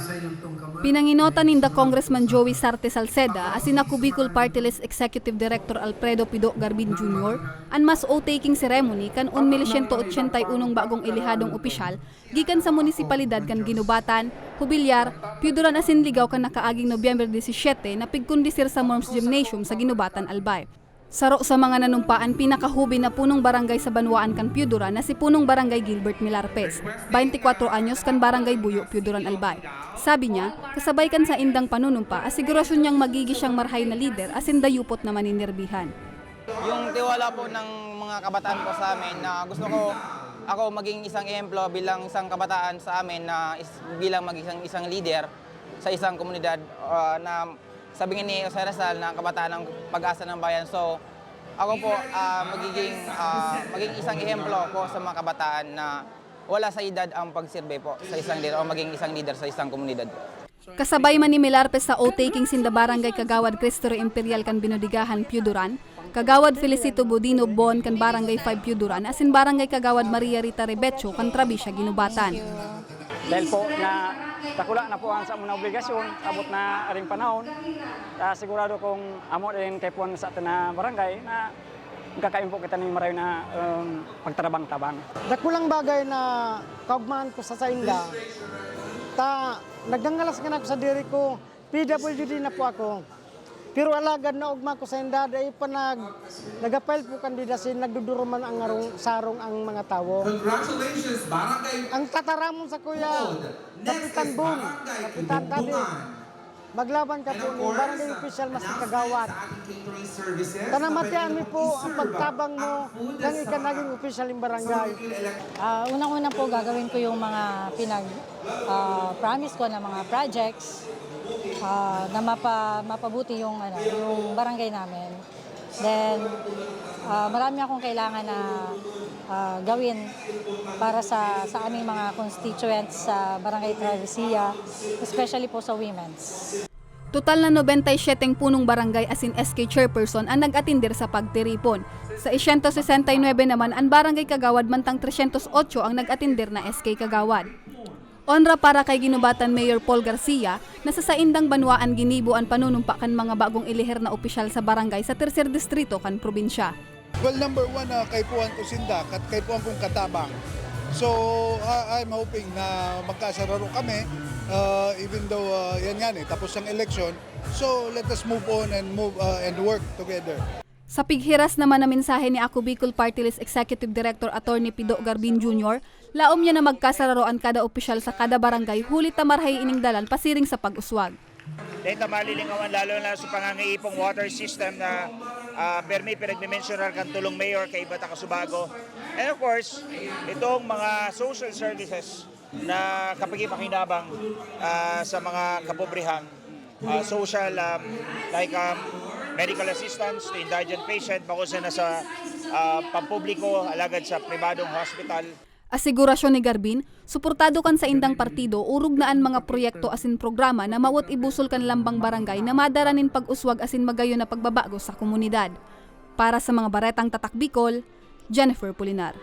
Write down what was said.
sa inyong tungkaman. Pinanginota ni Congressman Joey Sarte Salceda as in Bicol Party List Executive Director Alfredo Pido Garbin Jr. an mas o-taking ceremony kan 1181 bagong ilihadong opisyal gikan sa munisipalidad kan Ginubatan, Hubilyar, Piuduran asin ligaw kan nakaaging Nobyembre 17 na pigkundisir sa Morms Gymnasium sa Ginubatan, Albay. Saro sa mga nanumpaan, pinakahubi na punong barangay sa Banwaan kan Piudura na si punong barangay Gilbert Milarpes, 24 anyos kan barangay Buyo, Piuduran Albay. Sabi niya, kasabay kan sa indang panunumpa, asigurasyon niyang magigi siyang marhay na lider asin dayupot na maninirbihan. Yung tiwala po ng mga kabataan po sa amin na gusto ko ako maging isang ehemplo bilang isang kabataan sa amin na is, bilang maging isang, isang leader sa isang komunidad uh, na sabi nga ni Jose Rizal na kabataan ng pag-asa ng bayan. So ako po ah, magiging ah, maging isang ehemplo po sa mga kabataan na wala sa edad ang pagsirbe po sa isang leader o maging isang leader sa isang komunidad. Kasabay man ni Milarpes sa o-taking sinda barangay Kagawad Cristo Imperial kan Binudigahan, Piuduran, Kagawad Felicito Bodino Bon kan Barangay 5 Piuduran, asin Barangay Kagawad Maria Rita Rebecho kan Trabisha, Ginubatan. Dahil po na takula na po ang sa mga obligasyon, abot na ring panahon. Uh, sigurado kung amo din kay puan sa atin na barangay na magkakain po kita ng marayo na um, pagtarabang-tabang. Dakulang bagay na kaugmaan ko sa sainda. Ta, nagdangalas nga na ako sa diri ko, PWD na po ako. Pero alagad na ugma ko sa inda, dahil pa nag, nagapile po kandidasin, nagduduro man ang arong, sarong ang mga tao. Congratulations, Barangay Ang tataramon sa kuya, Kapitan Boom, Kapitan Kadi, maglaban ka po ni barangay official mas kagawad. Tanamatian mo po ang pagtabang mo ng ika naging official ng barangay. Ah, unang-una po gagawin ko yung mga pinag ah, promise ko na mga projects ah, na mapa, mapabuti yung ano, yung barangay namin. Then ah, marami akong kailangan na ah, gawin para sa sa aming mga constituents sa Barangay Travesía, especially po sa women's. Total na 97 punong barangay asin SK chairperson ang nag-atindir sa pagtiripon. Sa 169 naman ang barangay Kagawad mantang 308 ang nag-atindir na SK Kagawad. Onra para kay Ginubatan Mayor Paul Garcia na sa saindang banwaan ginibo ang panunumpa kan mga bagong ilihir na opisyal sa barangay sa tercer distrito kan probinsya. Well, number one, uh, kay Puan ko Sindak at kay Puan kong Katabang. So, uh, I'm hoping na magkasararo kami, uh, even though uh, yan yan eh, tapos ang election. So, let us move on and move uh, and work together. Sa pighiras naman na mensahe ni Ako Bicol Party List Executive Director Attorney Pido Garbin Jr., laom niya na magkasararoan kada opisyal sa kada barangay hulit na marhay ining dalan pasiring sa pag-uswag. Dahil na malilingawan lalo na sa pangangaipong water system na uh, permi pinagmimensionar kan tulong mayor kay Bata Kasubago. And of course, itong mga social services na kapagipakinabang uh, sa mga kapobrehang uh, social um, like um, medical assistance to indigent patient na sa uh, pampubliko alagad sa pribadong hospital Asigurasyon ni Garbin, suportado kan sa indang partido urog naan mga proyekto asin programa na mawat ibusol kan lambang barangay na madaranin pag-uswag asin magayo na pagbabago sa komunidad. Para sa mga baretang tatak Bicol, Jennifer Pulinar.